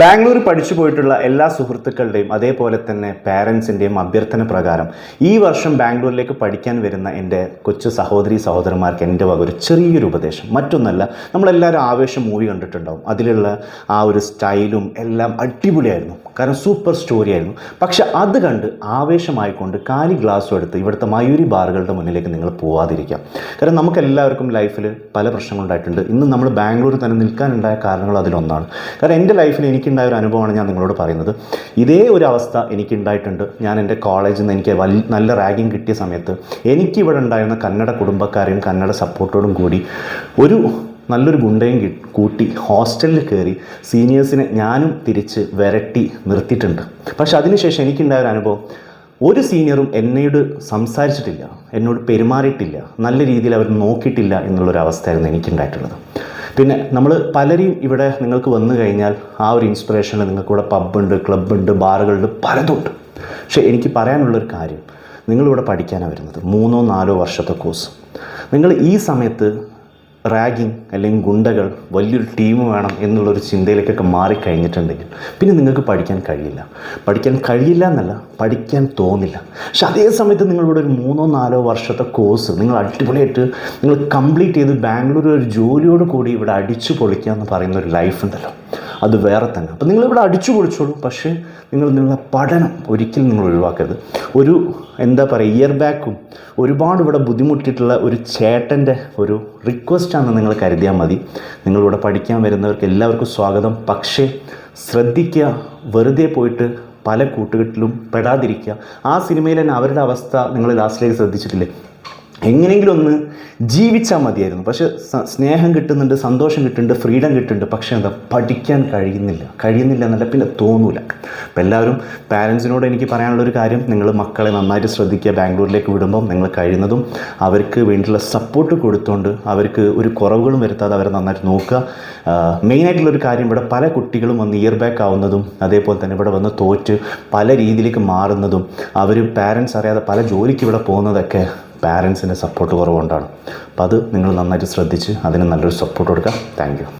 ബാംഗ്ലൂർ പഠിച്ചു പോയിട്ടുള്ള എല്ലാ സുഹൃത്തുക്കളുടെയും അതേപോലെ തന്നെ പാരൻസിന്റെയും അഭ്യർത്ഥന പ്രകാരം ഈ വർഷം ബാംഗ്ലൂരിലേക്ക് പഠിക്കാൻ വരുന്ന എന്റെ കൊച്ചു സഹോദരി സഹോദരന്മാർക്ക് എന്റെ വക ഒരു ചെറിയൊരു ഉപദേശം. മറ്റൊന്നല്ല നമ്മളെല്ലാവരും ആവേശം മൂവി കണ്ടിട്ടുണ്ടാവും. അതിലുള്ള ആ ഒരു സ്റ്റൈലും എല്ലാം അടിപൊളിയായിരുന്നു. കാരണം സൂപ്പർ സ്റ്റോറി ആയിരുന്നു പക്ഷെ അത് കണ്ട് ആവേശമായിക്കൊണ്ട് കാലി ഗ്ലാസ്സും എടുത്ത് ഇവിടുത്തെ മയൂരി ബാറുകളുടെ മുന്നിലേക്ക് നിങ്ങൾ പോവാതിരിക്കാം. കാരണം നമുക്കെല്ലാവർക്കും ലൈഫിൽ പല പ്രശ്നങ്ങളുണ്ടായിട്ടുണ്ട്. ഇന്ന് നമ്മൾ ബാംഗ്ലൂർ തന്നെ നിൽക്കാനുണ്ടായ കാരണങ്ങൾ അതിലൊന്നാണ്. കാരണം എന്റെ ലൈഫിൽ എനിക്കുണ്ടായ ഒരു അനുഭവമാണ് ഞാൻ നിങ്ങളോട് പറയുന്നത്. ഇതേ ഒരു അവസ്ഥ എനിക്കുണ്ടായിട്ടുണ്ട്. ഞാൻ എന്റെ കോളേജിൽ നിന്ന് എനിക്ക് നല്ല റാഗിങ് കിട്ടിയ സമയത്ത് എനിക്കിവിടെ ഉണ്ടായിരുന്ന കന്നഡ കുടുംബക്കാരെയും കന്നഡ സപ്പോർട്ടോടും കൂടി ഒരു നല്ലൊരു ഗുണ്ടയും കൂട്ടി ഹോസ്റ്റലിൽ കയറി സീനിയേഴ്സിനെ ഞാനും തിരിച്ച് വരട്ടി നിർത്തിയിട്ടുണ്ട്. പക്ഷെ അതിനുശേഷം എനിക്കുണ്ടായ ഒരു അനുഭവം ഒരു സീനിയറും എന്നോട് സംസാരിച്ചിട്ടില്ല എന്നോട് പെരുമാറിയിട്ടില്ല നല്ല രീതിയിൽ അവർ നോക്കിയിട്ടില്ല എന്നുള്ളൊരു അവസ്ഥയായിരുന്നു എനിക്കുണ്ടായിട്ടുള്ളത്. പിന്നെ നമ്മൾ പലരെയും ഇവിടെ നിങ്ങൾക്ക് വന്നു കഴിഞ്ഞാൽ ആ ഒരു ഇൻസ്പിറേഷനിൽ നിങ്ങൾക്കിവിടെ പബ്ബുണ്ട് ക്ലബ്ബുണ്ട് ബാറുകളുണ്ട് പലതുണ്ട്. പക്ഷേ എനിക്ക് പറയാനുള്ളൊരു കാര്യം. നിങ്ങളിവിടെ പഠിക്കാനാണ് വരുന്നത്. മൂന്നോ നാലോ വർഷത്തെ കോഴ്സ് നിങ്ങൾ ഈ സമയത്ത് റാഗിങ് അല്ലെങ്കിൽ ഗുണ്ടകൾ വലിയൊരു ടീം വേണം എന്നുള്ളൊരു ചിന്തയിലേക്കൊക്കെ മാറിക്കഴിഞ്ഞിട്ടുണ്ടെങ്കിൽ പിന്നെ നിങ്ങൾക്ക് പഠിക്കാൻ കഴിയില്ല. പഠിക്കാൻ കഴിയില്ല എന്നല്ല പഠിക്കാൻ തോന്നില്ല. പക്ഷെ അതേ സമയത്ത് നിങ്ങളിവിടെ ഒരു മൂന്നോ നാലോ വർഷത്തെ കോഴ്സ് നിങ്ങൾ അടിപൊളിയായിട്ട് നിങ്ങൾ കംപ്ലീറ്റ് ചെയ്ത് ബാംഗ്ലൂർ ഒരു ജോലിയോട് കൂടി ഇവിടെ അടിച്ചു പൊളിക്കുക എന്ന് പറയുന്ന ഒരു ലൈഫ് ഉണ്ടല്ലോ. അത് വേറെ തന്നെ. അപ്പോൾ നിങ്ങളിവിടെ അടിച്ചു പൊളിച്ചോളൂ. പക്ഷേ നിങ്ങൾ നിങ്ങളുടെ പഠനം ഒരിക്കലും നിങ്ങൾ ഒഴിവാക്കരുത്. ഒരു എന്താ പറയുക ഇയർ ബാക്കും ഒരുപാട് ഇവിടെ ബുദ്ധിമുട്ടിയിട്ടുള്ള ഒരു ചേട്ടന്റെ ഒരു റിക്വസ്റ്റാണെന്ന് നിങ്ങൾ കരുതിയാൽ മതി. നിങ്ങളിവിടെ പഠിക്കാൻ വരുന്നവർക്ക് എല്ലാവർക്കും സ്വാഗതം. പക്ഷേ ശ്രദ്ധിക്കുക വെറുതെ പോയിട്ട് പല കൂട്ടുകെട്ടിലും പെടാതിരിക്കുക. ആ സിനിമയിൽ തന്നെ അവരുടെ അവസ്ഥ നിങ്ങൾ ലാസ്റ്റിലേക്ക് ശ്രദ്ധിച്ചിട്ടില്ലേ? എങ്ങനെയെങ്കിലും ഒന്ന് ജീവിച്ചാൽ മതിയായിരുന്നു. പക്ഷെ സ്നേഹം കിട്ടുന്നുണ്ട് സന്തോഷം കിട്ടുന്നുണ്ട് ഫ്രീഡം കിട്ടുന്നുണ്ട്. പക്ഷേ എന്താ പഠിക്കാൻ കഴിയുന്നില്ല. കഴിയുന്നില്ല എന്നല്ല പിന്നെ തോന്നൂല. അപ്പം എല്ലാവരും പാരൻസിനോട് എനിക്ക് പറയാനുള്ള ഒരു കാര്യം നിങ്ങൾ മക്കളെ നന്നായിട്ട് ശ്രദ്ധിക്കുക. ബാംഗ്ലൂരിലേക്ക് വിടുമ്പം നിങ്ങൾ കഴിയുന്നതും അവർക്ക് വേണ്ടിയുള്ള സപ്പോർട്ട് കൊടുത്തുകൊണ്ട് അവർക്ക് ഒരു കുറവുകളും വരുത്താതെ അവരെ നന്നായിട്ട് നോക്കുക. മെയിനായിട്ടുള്ളൊരു കാര്യം ഇവിടെ പല കുട്ടികളും വന്ന് ഇയർ ബാക്ക് ആവുന്നതും അതേപോലെ തന്നെ ഇവിടെ വന്ന് തോറ്റ് പല രീതിയിലേക്ക് മാറുന്നതും അവർ പാരൻസ് അറിയാതെ പല ജോലിക്ക് ഇവിടെ പോകുന്നതൊക്കെ പാരൻസിന്റെ സപ്പോർട്ട് കുറവുകൊണ്ടാണ്. അപ്പോൾ അത് നിങ്ങൾ നന്നായിട്ട് ശ്രദ്ധിച്ച് അതിന് നല്ലൊരു സപ്പോർട്ട് കൊടുക്കുക. താങ്ക്